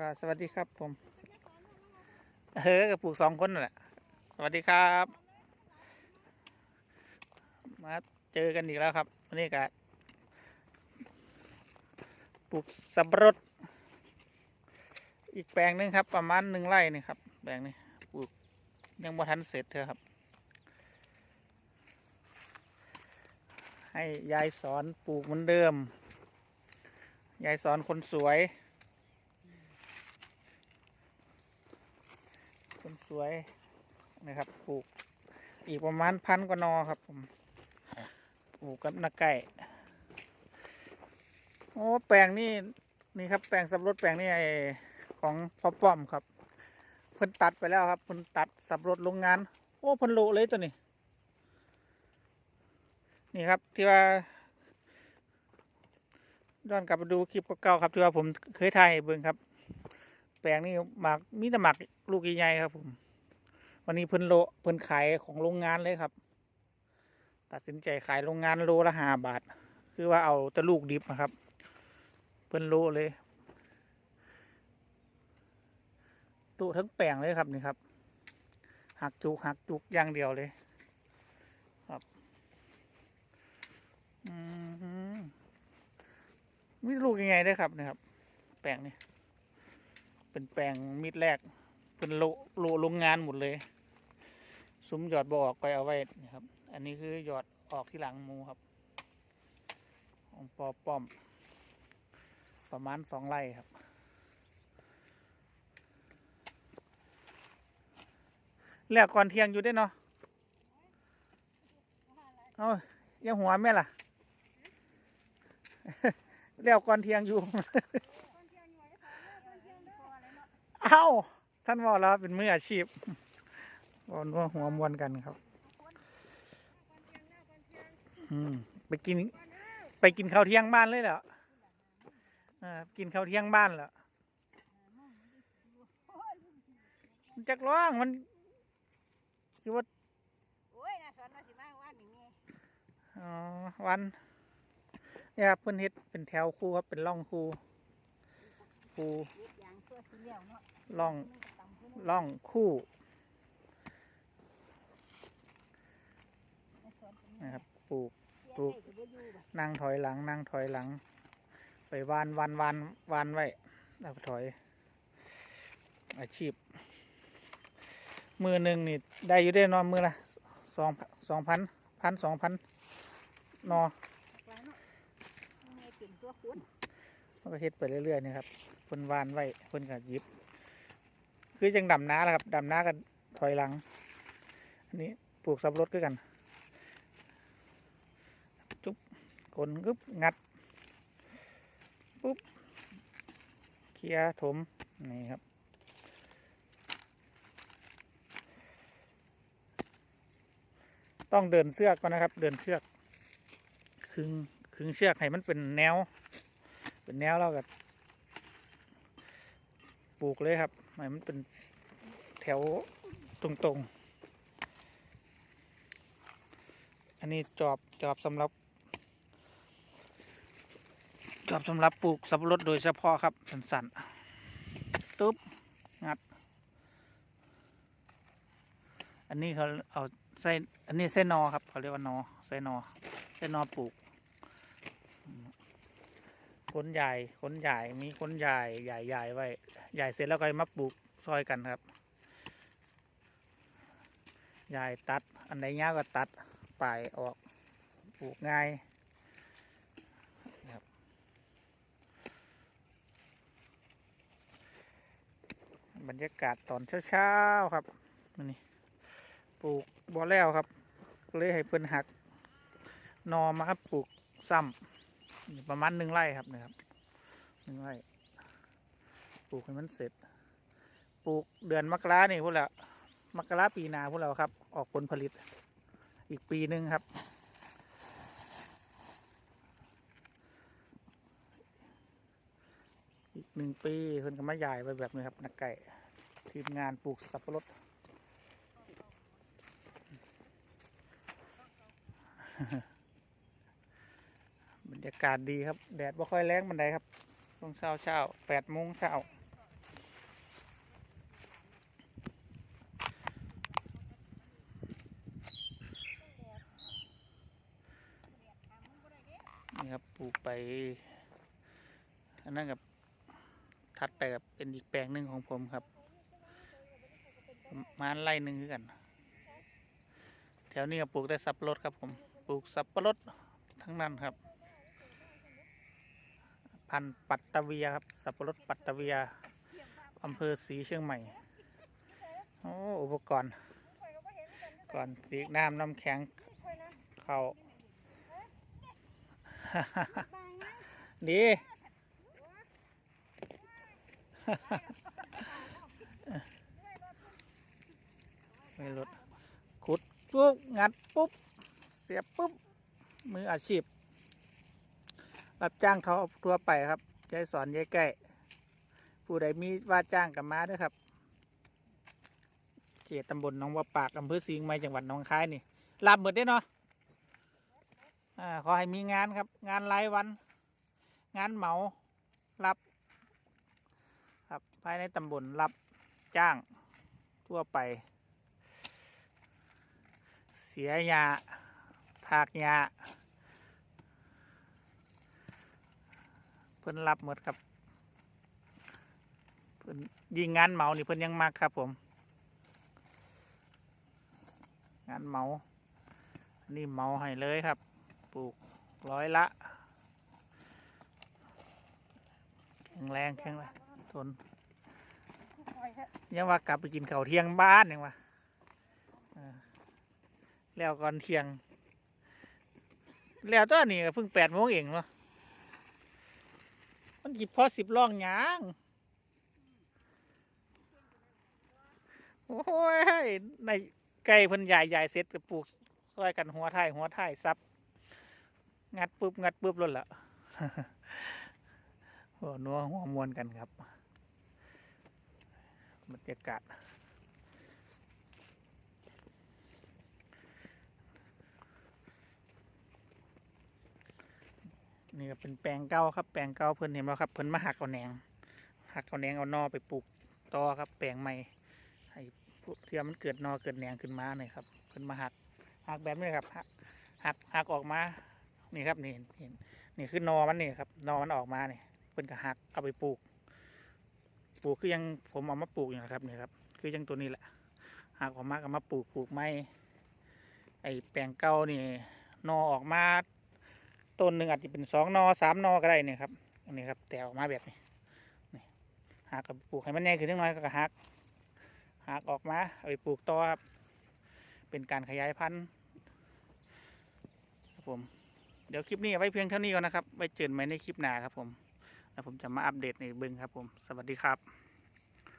ก็สวัสดีครับผม เฮ้กับปลูกสองคนนั่นแหละ สวัสดีครับ มาเจอกันอีกแล้วครับวันนี้ก็ปลูกสับปะรด อีกแปลงนึงครับ ประมาณหนึ่งไร่นี่ครับ แปลงนี้ปลูกยังบ่ทันเสร็จเธอครับ ให้ยายสอนปลูกเหมือนเดิม ยายสอนคนสวย คน สวยนะครับปลูกอีกประมาณพันกว่านอครับผมปลูกกับนาไก่โอ้แปลงนี่นี่ครับแปลงสับรดแปลงนี่ไอของพ่อป้อมครับเพิ่นตัดไปแล้วครับเพิ่นตัดสับรดโรงงาน โอ้เพิ่นโลเลยตัวนี้ นี่ครับที่ว่าย้อนกลับไปดูคลิปเก่าๆครับที่ว่าผมเคยถ่ายเบิ่งครับ แปลงนี่หมากมีแต่หมากลูกใหญ่ๆครับ ผม วันนี้เพิ่นโลเพิ่นขายของโรงงานเลยครับ ตัดสินใจขายโรงงานโลละห้าบาท คือว่าเอาแต่ลูกดิบนะครับ เพิ่นโลเลยตุทั้งแปลงเลยครับนี่ครับหักจุกหักจุกอย่างเดียวเลย ครับอืมมีลูกยังไงได้ครับนี่ครับ แปลงนี่ เป็นแปลงมิดแรก เป็นโลโลโรงงานหมดเลย ซุ้มหยอดบออกไปเอาไว้นี่ครับ อันนี้คือหยอดออกที่หลังมูครับ ของปอป้อม ประมาณสองไร่ครับ แล้วก่อนเที่ยงอยู่ได้เนาะเอายังหัวแม่ล่ะแล้วก่อนเที่ยงอยู่ อ้าท่านบอกแล้วเป็นมืออาชีพบอกว่าหัวมวนกันครับ อืมไปกิน ไปกินข้าวเที่ยงบ้านเลยเหรออ่ากินข้าวเที่ยงบ้านเหรอมันจักร้องมันคิดว่าโอ้ยน่าสอนว่าสิมาว่านี่แม่อ๋อวันเนี่ยครับเพิ่อนเฮ็ดเป็นแถวคู่ครับเป็นร่องคู่คู่ ล่องมันก็ตำเพิ่องคู่นะครับปลูกเสียได้ก็บ่อยู่บัดนั่งถอยหลัง นั่งถอยหลัง ไปวานวานวานวานไว้แล้วถอย อาชีพ มือหนึ่งนี่ ได้อยู่ได้เนอนมือละสองสองพันพันสองพันนอว่าเนาะแม่เป็นตัวคุณมันก็เฮ็ดไปเรื่อยๆนี่ครับเพิ่นวานไว้เพิ่นก็หยิบ คือจังดำน้าแหละครับดำน้ากันถอยหลัง อันนี้ปลูกสับปะรดคือกัน จุ๊บกลนกึบงัด ปุ๊บเคลียร์ถม นี่ครับต้องเดินเสือกก่อนนะครับ เดินเชือกคึงคึงเชือกให้มันเป็นแนว เป็นแนวแล้วก็ ปลูกเลยครับให้มันเป็นแถวตรงๆ อันนี้จอบจอบสำหรับ จอบสำหรับปลูกสับปะรดโดยเฉพาะครับ สันๆตุ๊บงัด อันนี้เขาเอาใส่อันนี้เส้นนอครับเขาเรียกว่านอเส้นนอเส้นนอปลูก คนใหญ่คนใหญ่มีคนใหญ่ใหญ่ใหญ่ไว้ ใหญ่เสร็จแล้วก็มาปลูกซอยกันครับ ใหญ่ตัด อันไหนยาวก็ตัดปลายออกปลูกง่ายนะครับบรรยากาศตอนเช้าๆครับนี่ปลูกบ่อแล้วครับ เลยให้เพิ่นหักนอมาครับปลูกซ้ำนี่ ประมาณหนึ่งไร่ครับนะครับหนึ่งไร่ปลูกให้มันเสร็จ ปลูกเดือนมกรานี่พวกเรามกราปีนาพวกเราครับ ออกผลผลิต อีกปีหนึ่งครับ อีกหนึ่งปีเพิ่นก็มาใหญ่ไปแบบนี้ครับนักไก่ทีมงานปลูกสับปะรด บรรยากาศดีครับ แดดบ่ค่อยแรงบันไดครับช่วงเช้าเช้าแปดโมงเช้านี่ครับปลูกไป อันนั้นกับทัดไปกับเป็นอีกแปลงหนึ่งของผมครับมานไล่หนึ่งคือกัน แถวนี้ก็ปลูกได้สับปะรดครับผม ปลูกสับปะรดทั้งนั้นครับ พันธุ์ปัตตะเวียครับ สับปะรดปัตตะเวียอำเภอศรีเชียงใหม่ โอ้อุปกรณ์ ก่อนปีกน้ำน้ำแข็งเข้า ดีไม่ลดขุดปุ๊บงัดปุ๊บ เสียบปุ๊บ มืออาชีพ รับจ้างเขาทั่วไปครับยายสอนยายใกล้ผู้ใดมีว่าจ้างกับมาด้วยครับ เขตตำบลหนองบัวปากอำเภอสิงห์ม่จังหวัดหนองคายนี่ลาบหมดได้เนาะอ่าขอให้มีงานครับ งานรายวัน งานเหมารับ ครับภายในตำบลรับจ้างทั่วไป เสียยาถากยา เพิ่นรับหมดครับ เพิ่นยิงงานเมานี่เพิ่นยังมากครับผม งานเมานี่เมาให้เลยครับ ปลูกร้อยละ แข็งแรงแข็งแรงทนยังว่ากลับไปกินข้าวเที่ยงบ้านยังวะเออแล้วก่อนเที่ยง แล้วตอนนี้ก็เพิ่งแปดโมงเองเนาะ มันกิบพอสิบล่องหยาง โอ้ย ในไก่เพิ่นใหญ่ใหญ่เสร็จก็ปลูกซอยกันหัวไทยหัวไทยซับ งัดปุ๊บงัดปุ๊บล้นละหัวนัวหัวมวนกันครับ บรรยากาศ นี่ก็เป็นแปลงเก่าครับแปลงเก่าเพิ่นเห็นบ่ครับเพิ่นมาหักเอาแหนงหักเอาแหนงเอานอไปปลูกต่อครับ แปลงใหม่ให้พวกเทียมันเกิดนอเกิดแหนงขึ้นมาหน่อยครับเพิ่นมาหักหักแบบนี้ครับหักหักหักออกมานี่ครับนี่เห็นนี่คือนอมันนี่ครับนอมันออกมาเนี่ยเพิ่นก็หักเอาไปปลูก ปลูกคือยังผมเอามาปลูกอย่างครับนี่ครับคือยังตัวนี้แหละหากออกมาก็มาปลูกปลูกไม้ไอแปลงเก่านี่นอออกมา ต้นหนึ่งอาจจะเป็นสองนอสามนอก็ได้เนี่ยครับอันนี้ครับแต่ออกมาแบบนี้นี่หากกับปลูกให้มันใหญ่ขึ้นนิดหน่อยก็หักหักออกมาเอาไปปลูกต่อครับเป็นการขยายพันธุ์ครับผมเดี๋ยวคลิปนี้ไว้เพียงเท่านี้ก่อนนะครับไว้เจอกันใหม่ในคลิปหน้าครับผมแล้วผมจะมาอัปเดตในเบึงครับผมสวัสดีครับ